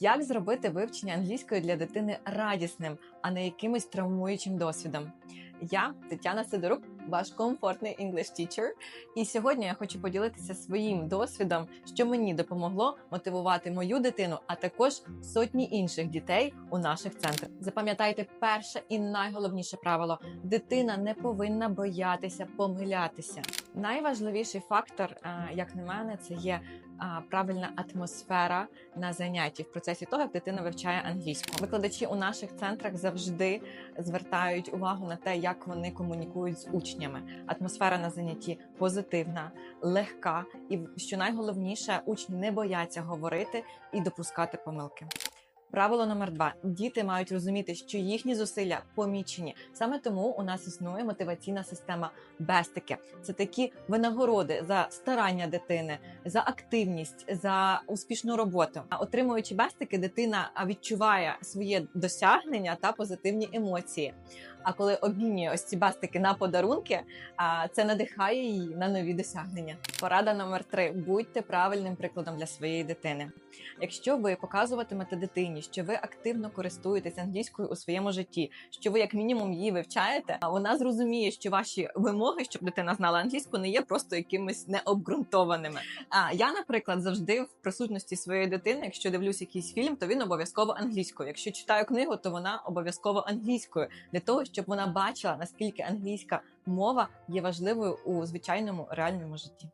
Як зробити вивчення англійської для дитини радісним, а не якимось травмуючим досвідом? Я Тетяна Сидорук, ваш комфортний English teacher. І сьогодні я хочу поділитися своїм досвідом, що мені допомогло мотивувати мою дитину, а також сотні інших дітей у наших центрах. Запам'ятайте перше і найголовніше правило: дитина не повинна боятися помилятися. Найважливіший фактор, е, як на мене, це є правильна атмосфера на занятті в процесі того, як дитина вивчає англійську. Викладачі у наших центрах завжди звертають увагу на те, як вони комунікують з учнями. Атмосфера на занятті позитивна, легка, і що найголовніше, учні не бояться говорити і допускати помилки. Правило номер два: діти мають розуміти, що їхні зусилля помічені. Саме тому у нас існує мотиваційна система Бестики. Це такі винагороди за старання дитини, за активність, за успішну роботу. А отримуючи бестики, дитина відчуває своє досягнення та позитивні емоції. А коли обмінює ось ці бестики на подарунки, це надихає її на нові досягнення. Порада номер три: будьте правильним прикладом для своєї дитини. Якщо ви показуватимете дитині, що ви активно користуєтесь англійською у своєму житті, що ви як мінімум її вивчаєте, а вона зрозуміє, що ваші вимоги, щоб дитина знала англійську, не є просто якимись необґрунтованими. А я, наприклад, завжди в присутності своєї дитини, якщо дивлюсь якийсь фільм, то він обов'язково англійською. Якщо читаю книгу, то вона обов'язково англійською для того, щоб вона бачила наскільки англійська мова є важливою у звичайному реальному житті.